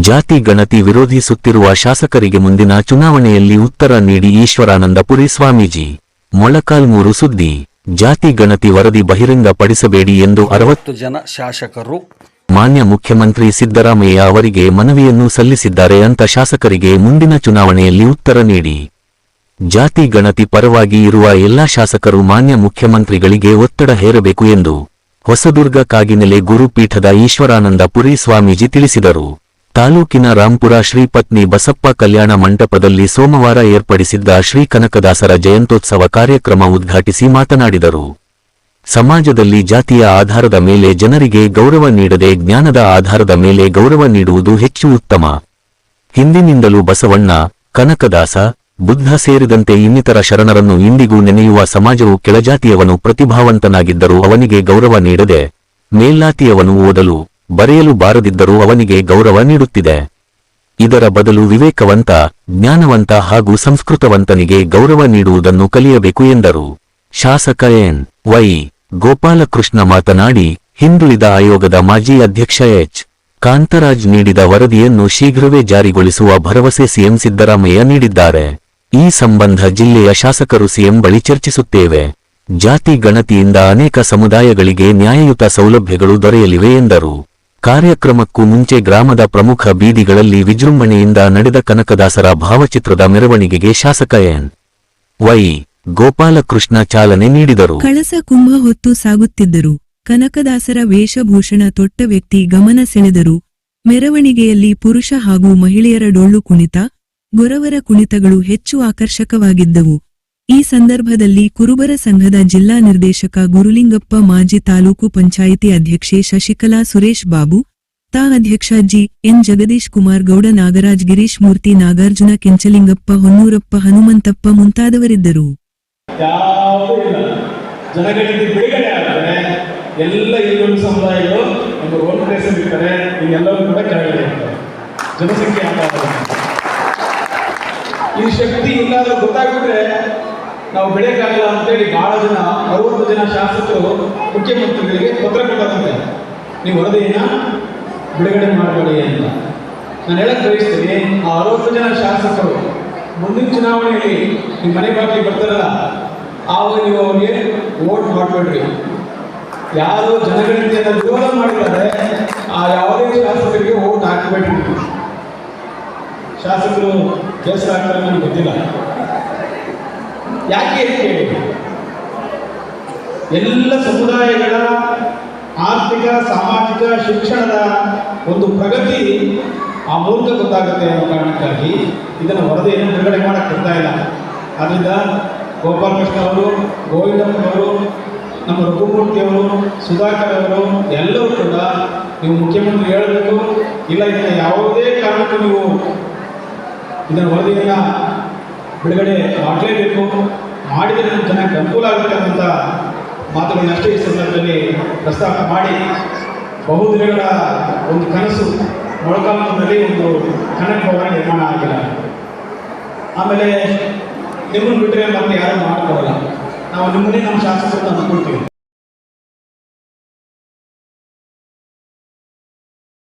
ಜಾತಿ ಗಣತಿ ವಿರೋಧಿಸುತ್ತಿರುವ ಶಾಸಕರಿಗೆ ಮುಂದಿನ ಚುನಾವಣೆಯಲ್ಲಿ ಉತ್ತರ ನೀಡಿ ಈಶ್ವರಾನಂದಪುರಿ ಸ್ವಾಮೀಜಿ. ಮೊಳಕಾಲ್ಮೂರು ಸುದ್ದಿ ಜಾತಿ ಗಣತಿ ವರದಿ ಬಹಿರಂಗಪಡಿಸಬೇಡಿ ಎಂದು ಅರವತ್ತು ಜನ ಶಾಸಕರು. ಮಾನ್ಯ ಮುಖ್ಯಮಂತ್ರಿ ಸಿದ್ದರಾಮಯ್ಯ ಅವರಿಗೆ ಮನವಿಯನ್ನು ಸಲ್ಲಿಸಿದ್ದಾರೆ ಅಂತ ಶಾಸಕರಿಗೆ ಮುಂದಿನ ಚುನಾವಣೆಯಲ್ಲಿ ಉತ್ತರ ನೀಡಿ. ಜಾತಿ ಗಣತಿ ಪರವಾಗಿ ಇರುವ ಎಲ್ಲಾ ಶಾಸಕರು ಮಾನ್ಯ ಮುಖ್ಯಮಂತ್ರಿಗಳಿಗೆ ಒತ್ತಡ ಹೇರಬೇಕು ಎಂದು ಹೊಸದುರ್ಗ ಕಾಗಿನೆಲೆ ಗುರುಪೀಠದ ಈಶ್ವರಾನಂದ ಪುರಿ ಸ್ವಾಮೀಜಿ ತಿಳಿಸಿದರು. ತಾಲೂಕಿನ ರಾಂಪುರ ಶ್ರೀಪತ್ನಿ ಬಸಪ್ಪ ಕಲ್ಯಾಣ ಮಂಟಪದಲ್ಲಿ ಸೋಮವಾರ ಏರ್ಪಡಿಸಿದ್ದ ಶ್ರೀ ಕನಕದಾಸರ ಜಯಂತೋತ್ಸವ ಕಾರ್ಯಕ್ರಮ ಉದ್ಘಾಟಿಸಿ ಮಾತನಾಡಿದರು. ಸಮಾಜದಲ್ಲಿ ಜಾತಿಯ ಆಧಾರದ ಮೇಲೆ ಜನರಿಗೆ ಗೌರವ ನೀಡದೆ ಜ್ಞಾನದ ಆಧಾರದ ಮೇಲೆ ಗೌರವ ನೀಡುವುದು ಹೆಚ್ಚು ಉತ್ತಮ. ಹಿಂದಿನಿಂದಲೂ ಬಸವಣ್ಣ, ಕನಕದಾಸ, ಬುದ್ಧ ಸೇರಿದಂತೆ ಇನ್ನಿತರ ಶರಣರನ್ನು ಇಂದಿಗೂ ನೆನೆಯುವ ಸಮಾಜವು ಕೆಳಜಾತಿಯವನು ಪ್ರತಿಭಾವಂತನಾಗಿದ್ದರೂ ಅವನಿಗೆ ಗೌರವ ನೀಡದೆ ಮೇಲ್ಲಾತಿಯವನು ಓದಲು ಬರೆಯಲು ಬಾರದಿದ್ದರೂ ಅವನಿಗೆ ಗೌರವ ನೀಡುತ್ತಿದೆ. ಇದರ ಬದಲು ವಿವೇಕವಂತ, ಜ್ಞಾನವಂತ ಹಾಗೂ ಸಂಸ್ಕೃತವಂತನಿಗೆ ಗೌರವ ನೀಡುವುದನ್ನು ಕಲಿಯಬೇಕು ಎಂದರು. ಶಾಸಕ ಎನ್. ವೈ. ಗೋಪಾಲಕೃಷ್ಣ ಮಾತನಾಡಿ, ಹಿಂದುಳಿದ ಆಯೋಗದ ಮಾಜಿ ಅಧ್ಯಕ್ಷ ಎಚ್. ಕಾಂತರಾಜ್ ನೀಡಿದ ವರದಿಯನ್ನು ಶೀಘ್ರವೇ ಜಾರಿಗೊಳಿಸುವ ಭರವಸೆ ಸಿಎಂ ಸಿದ್ದರಾಮಯ್ಯ ನೀಡಿದ್ದಾರೆ. ಈ ಸಂಬಂಧ ಜಿಲ್ಲೆಯ ಶಾಸಕರು ಸಿಎಂ ಬಳಿ ಚರ್ಚಿಸುತ್ತೇವೆ. ಜಾತಿ ಗಣತಿಯಿಂದ ಅನೇಕ ಸಮುದಾಯಗಳಿಗೆ ನ್ಯಾಯಯುತ ಸೌಲಭ್ಯಗಳು ದೊರೆಯಲಿವೆ ಎಂದರು. ಕಾರ್ಯಕ್ರಮಕ್ಕೂ ಮುಂಚೆ ಗ್ರಾಮದ ಪ್ರಮುಖ ಬೀದಿಗಳಲ್ಲಿ ವಿಜೃಂಭಣೆಯಿಂದ ನಡೆದ ಕನಕದಾಸರ ಭಾವಚಿತ್ರದ ಮೆರವಣಿಗೆಗೆ ಶಾಸಕ ಎನ್. ವೈ. ಗೋಪಾಲಕೃಷ್ಣ ಚಾಲನೆ ನೀಡಿದರು. ಕಳಸ ಕುಂಭ ಹೊತ್ತು ಸಾಗುತ್ತಿದ್ದರು. ಕನಕದಾಸರ ವೇಷಭೂಷಣ ತೊಟ್ಟ ವ್ಯಕ್ತಿ ಗಮನ ಸೆಳೆದರು. ಮೆರವಣಿಗೆಯಲ್ಲಿ ಪುರುಷ ಹಾಗೂ ಮಹಿಳೆಯರ ಡೊಳ್ಳು ಕುಣಿತ, ಗೊರವರ ಕುಣಿತಗಳು ಹೆಚ್ಚು ಆಕರ್ಷಕವಾಗಿದ್ದವು. ಈ ಸಂದರ್ಭದಲ್ಲಿ ಕುರುಬರ ಸಂಘದ ಜಿಲ್ಲಾ ನಿರ್ದೇಶಕ ಗುರುಲಿಂಗಪ್ಪ ಮಾಜಿ ತಾಲೂಕು ಪಂಚಾಯಿತಿ ಅಧ್ಯಕ್ಷೆ ಶಶಿಕಲಾ ಸುರೇಶ್ ಬಾಬು, ತಾ ಅಧ್ಯಕ್ಷ ಜಿ ಎನ್ ಜಗದೀಶ್ ಕುಮಾರ್ ಗೌಡ, ನಾಗರಾಜ್ ಗಿರೀಶ್ ಮೂರ್ತಿ, ನಾಗಾರ್ಜುನ ಕೆಂಚಲಿಂಗಪ್ಪ, ಹೊನ್ನೂರಪ್ಪ ಹನುಮಂತಪ್ಪ ಮುಂತಾದವರಿದ್ದರು. ಎಲ್ಲ ಹಿಂದೂ ಸಮುದಾಯಗಳು ಒಂದು ಕೂಡ ಕೆಳಗಡೆ ಜನಸಂಖ್ಯೆ ಈ ಶಕ್ತಿ ಇಲ್ಲಾದ್ರೂ ಗೊತ್ತಾಗ್ಬಿಟ್ರೆ ನಾವು ಬೆಳೆಯಕ್ಕಾಗಲ್ಲ ಅಂತೇಳಿ ಬಹಳ ಜನ, ಅರವತ್ತು ಜನ ಶಾಸಕರು ಮುಖ್ಯಮಂತ್ರಿಗಳಿಗೆ ಪತ್ರ ಕೊಟ್ಟಂತೆ ನೀವು ವರದಿಯನ್ನ ಬಿಡುಗಡೆ ಮಾಡಬೇಡಿ ಅಂತ. ನಾನು ಹೇಳಕ್ ಬಯಸ್ತೀನಿ, ಆ ಅರವತ್ತು ಜನ ಶಾಸಕರು ಮುಂದಿನ ಚುನಾವಣೆಯಲ್ಲಿ ನಿಮ್ಮ ಮನೆ ಬಾಗಿಲಿಗೆ ಬರ್ತಾರಲ್ಲ, ಆವಾಗ ನೀವು ಅವ್ರಿಗೆ ವೋಟ್ ಮಾಡಬೇಡ್ರಿ. ಯಾರು ಜನಗಣತಿಯನ್ನು ವಿರೋಧ ಮಾಡಿದ್ದಾರೆ, ಆ ಯಾವುದೇ ಶಾಸಕರಿಗೆ ವೋಟ್ ಹಾಕಬೇಡ್ರಿ. ಶಾಸಕರು ಕೆಲಸ ಆಗ್ತಾರೆ ನನಗೆ ಗೊತ್ತಿಲ್ಲ. ಯಾಕೆ ಅಂತ ಕೇಳಿ ಎಲ್ಲ ಸಮುದಾಯಗಳ ಆರ್ಥಿಕ, ಸಾಮಾಜಿಕ, ಶಿಕ್ಷಣದ ಒಂದು ಪ್ರಗತಿ ಆ ಮೂಲಕ ಗೊತ್ತಾಗುತ್ತೆ ಅನ್ನೋ ಕಾರಣಕ್ಕಾಗಿ ಇದನ್ನು ವರದಿಯನ್ನು ಬಿಡುಗಡೆ ಮಾಡಕ್ಕೆ ಬರ್ತಾ ಇಲ್ಲ. ಆದ್ದರಿಂದ ಗೋಪಾಲಕೃಷ್ಣ ಅವರು, ಗೋವಿಂದಪ್ಪನವರು, ನಮ್ಮ ರಘುಮೂರ್ತಿಯವರು ಸುಧಾಕರ್ ಅವರು ಎಲ್ಲರೂ ಕೂಡ ನೀವು ಮುಖ್ಯಮಂತ್ರಿ ಹೇಳಬೇಕು. ಇಲ್ಲ ಇದನ್ನು ಯಾವುದೇ ಕಾರಣಕ್ಕೂ ನೀವು ಇದನ್ನು ವರದಿಯನ್ನು ಬಿಡುಗಡೆ ಮಾಡಲೇಬೇಕು. ಮಾಡಿದರೆ ನಮ್ಮ ಜನಕ್ಕೆ ಅನುಕೂಲ ಆಗುತ್ತೆ ಮಾತುಗಳನ್ನ ಅಷ್ಟೇ ಈ ಸಂದರ್ಭದಲ್ಲಿ ಪ್ರಸ್ತಾಪ ಮಾಡಿ. ಬಹುದಿನಗಳ ಒಂದು ಕನಸು ಮೊಳಕಾಲ್ಮೂರಿನಲ್ಲಿ ಒಂದು ಕನಕ ಭವನ ನಿರ್ಮಾಣ ಆಗಿಲ್ಲ. ಆಮೇಲೆ ನಿಮ್ಮನ್ನು ಬಿಟ್ಟರೆ ಮತ್ತೆ ಯಾರೂ ಮಾಡ್ಕೊಡಲ್ಲ ನಾವು ನಿಮ್ಮನ್ನೇ ನಮ್ಮ ಶಾಸಕರನ್ನ ಅಂದ್ಕೊಳ್ತೀವಿ.